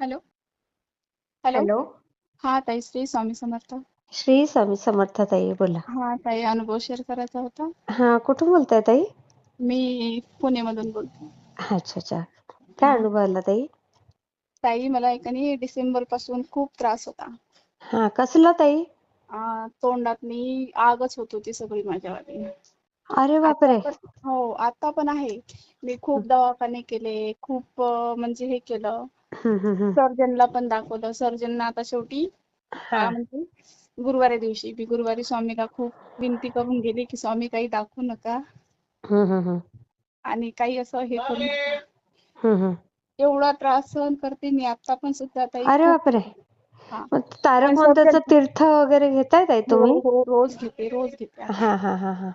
Hello. Hello. Hello. हा ताई श्री स्वामी समर्थ. श्री स्वामी समर्थ ताई बोला. हा ताई अनुभव शेअर करायचा होता? हा कुठून बोलताय ताई? मी पुणेमधून बोलते. अच्छा अच्छा. काय अनुभव आला ताई? ताई मला एकाने डिसेंबरपासून खूप त्रास होता. हा कसला ताई? आ, तोंडातनी आगच होत होती सगळी माझ्यावाली. अरे बापरे. पण हो आता पण आहे. मी खूप दवाखाने केले खूप अ, म्हणजे हे केलं. सर्जनला पण दाखवलं. सर्जनना आता शेवटी हा. काय म्हणते गुरुवारी दिवशी. मी गुरुवारी स्वामीला खूप विनंती करून गेली की स्वामी काही दाखवू नका. हम्म, हम्म, हम्म. आणि काही असं हे करू नका. एवढा त्रास सहन करते मी आता पण सुद्धा ताई अरे बापरे. हा. तारक सर्जन तीर्थ वगैरे घेताय ताई हो तुम्ही? हो रोज घेते रोज घेते. हा हा हा हा.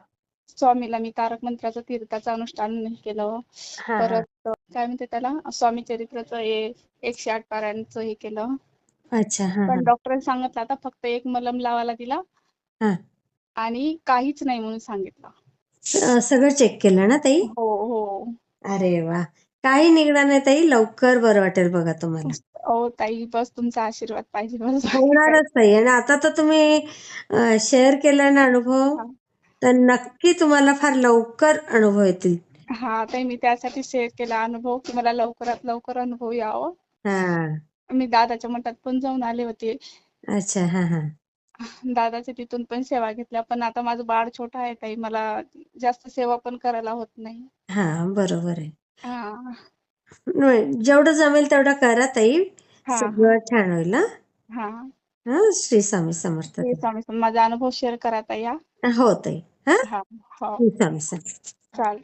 स्वामीला मी तारक मंत्राचं तीर्थाचं अनुष्ठान केलं. हा हा. परत काय म्हणते त्याला? स्वामी चरित्राचं हे एकशे आठ पारायणचं हे केलं. अच्छा हा पण डॉक्टरांनी सांगितलं आता फक्त एक मलम लावायला दिला. हा. आणि काहीच नाही म्हणून सांगितलं. स- सगळं चेक केलं ना ताई? हो हो. अरे वा. काही निघणार नाही ताई लवकर बरं वाटेल बघा तुम्हाला. हो ताई बस तुमचा आशीर्वाद पाहिजे बस होणारच ताई. आणि आता तर तुम्ही शेअर केला ना अनुभव. तर नक्की तुम्हाला फार लवकर अनुभव येतील. हा ताई मी त्यासाठी शेअर केला अनुभव की मला लवकरात लवकर अनुभव यावं. हा. मी दादाच्या मठात पण जाऊन आले होते. अच्छा हा हा. दादाच्या तिथून पण सेवा घेतल्या पण आता माझं बाळ छोटं आहे ताई मला जास्त सेवा पण करायला होत नाही. हा बरोबर आहे. हा. नाही, जेवढं जमेल तेवढं करा ताई. हा सगळं छान होईल हा. हा. हा श्री स्वामी समर्थ. हे स्वामी समर्थ. माझा अनुभव शेअर करा ताई हा. हो ताई हा. हा हो. श्री स्वामी समर्थ. चालेल.